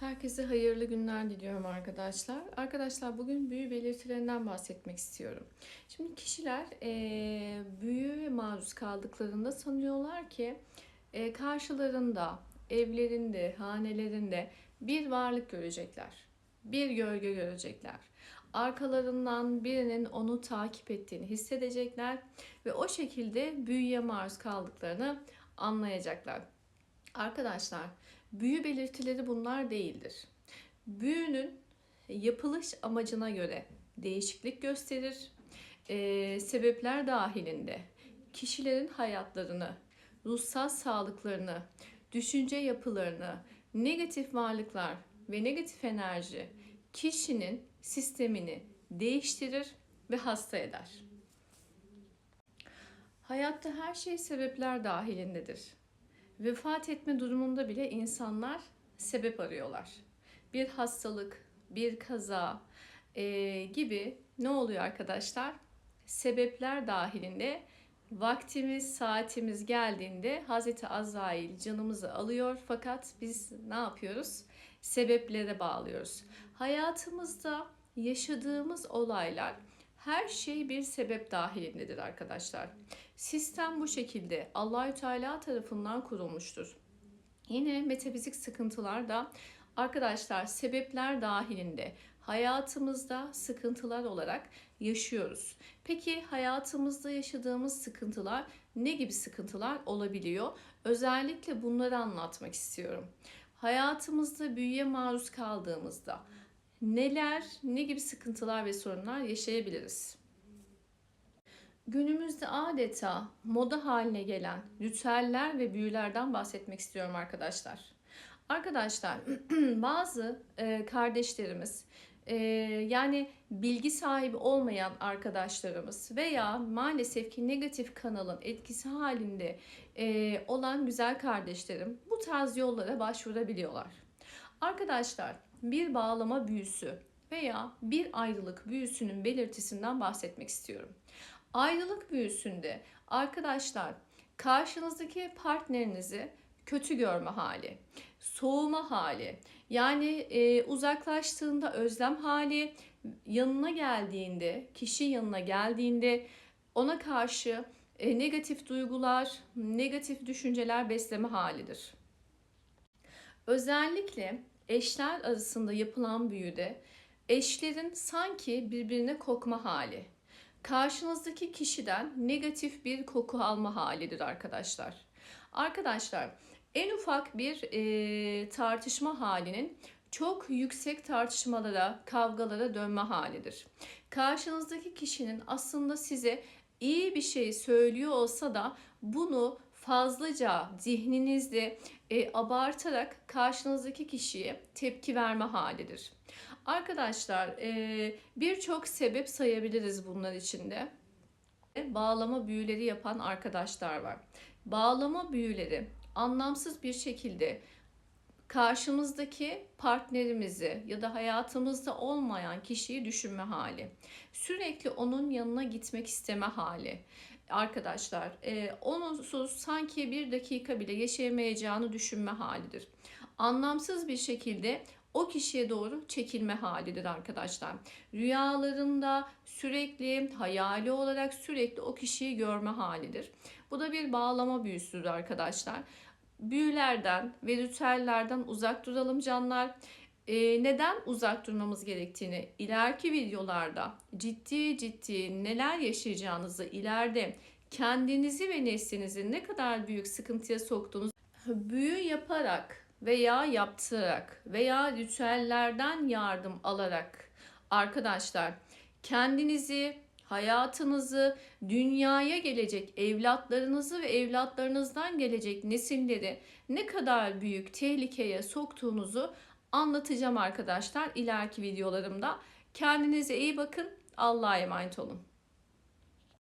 Herkese hayırlı günler diliyorum arkadaşlar. Arkadaşlar bugün büyü belirtilerinden bahsetmek istiyorum. Şimdi kişiler eee büyüye maruz kaldıklarında sanıyorlar ki eee, karşılarında, evlerinde, hanelerinde bir varlık görecekler. Bir gölge görecekler. Arkalarından birinin onu takip ettiğini hissedecekler ve o şekilde büyüye maruz kaldıklarını anlayacaklar. Arkadaşlar Büyü belirtileri bunlar değildir. Büyünün yapılış amacına göre değişiklik gösterir. Ee, sebepler dahilinde kişilerin hayatlarını, ruhsal sağlıklarını, düşünce yapılarını, negatif varlıklar ve negatif enerji kişinin sistemini değiştirir ve hasta eder. Hayatta her şey sebepler dahilindedir. Vefat etme durumunda bile insanlar sebep arıyorlar. Bir hastalık, bir kaza e, gibi ne oluyor arkadaşlar? Sebepler dahilinde vaktimiz, saatimiz geldiğinde Hazreti Azrail canımızı alıyor fakat biz ne yapıyoruz? Sebeplere bağlıyoruz. Hayatımızda yaşadığımız olaylar her şey bir sebep dahilindedir arkadaşlar. Sistem bu şekilde Allahü Teala tarafından kurulmuştur. Yine metafizik sıkıntılar da arkadaşlar sebepler dahilinde hayatımızda sıkıntılar olarak yaşıyoruz. Peki hayatımızda yaşadığımız sıkıntılar ne gibi sıkıntılar olabiliyor? Özellikle bunları anlatmak istiyorum. Hayatımızda büyüye maruz kaldığımızda neler, ne gibi sıkıntılar ve sorunlar yaşayabiliriz? Günümüzde adeta moda haline gelen ritüeller ve büyülerden bahsetmek istiyorum arkadaşlar. Arkadaşlar bazı e, kardeşlerimiz e, yani bilgi sahibi olmayan arkadaşlarımız veya maalesef ki negatif kanalın etkisi halinde e, olan güzel kardeşlerim bu tarz yollara başvurabiliyorlar. Arkadaşlar bir bağlama büyüsü veya bir ayrılık büyüsünün belirtisinden bahsetmek istiyorum. Ayrılık büyüsünde arkadaşlar karşınızdaki partnerinizi kötü görme hali, soğuma hali, yani e, uzaklaştığında özlem hali, yanına geldiğinde, kişi yanına geldiğinde ona karşı e, negatif duygular, negatif düşünceler besleme halidir. Özellikle eşler arasında yapılan büyüde eşlerin sanki birbirine kokma hali, karşınızdaki kişiden negatif bir koku alma halidir arkadaşlar. Arkadaşlar en ufak bir e, tartışma halinin çok yüksek tartışmalara, kavgalara dönme halidir. Karşınızdaki kişinin aslında size iyi bir şey söylüyor olsa da bunu fazlaca zihninizde e, abartarak karşınızdaki kişiye tepki verme halidir. Arkadaşlar e, birçok sebep sayabiliriz bunlar içinde. Bağlama büyüleri yapan arkadaşlar var. Bağlama büyüleri anlamsız bir şekilde karşımızdaki partnerimizi ya da hayatımızda olmayan kişiyi düşünme hali. Sürekli onun yanına gitmek isteme hali. Arkadaşlar e, onsuz sanki bir dakika bile yaşayamayacağını düşünme halidir. Anlamsız bir şekilde o kişiye doğru çekilme halidir arkadaşlar. Rüyalarında sürekli hayali olarak sürekli o kişiyi görme halidir. Bu da bir bağlama büyüsüdür arkadaşlar. Büyülerden ve ritüellerden uzak duralım canlar. Ee, neden uzak durmamız gerektiğini ileriki videolarda ciddi ciddi neler yaşayacağınızı ileride kendinizi ve neslinizi ne kadar büyük sıkıntıya soktuğunuz büyü yaparak veya yaptırarak veya ritüellerden yardım alarak arkadaşlar kendinizi, hayatınızı, dünyaya gelecek evlatlarınızı ve evlatlarınızdan gelecek nesilleri ne kadar büyük tehlikeye soktuğunuzu anlatacağım arkadaşlar ileriki videolarımda. Kendinize iyi bakın. Allah'a emanet olun.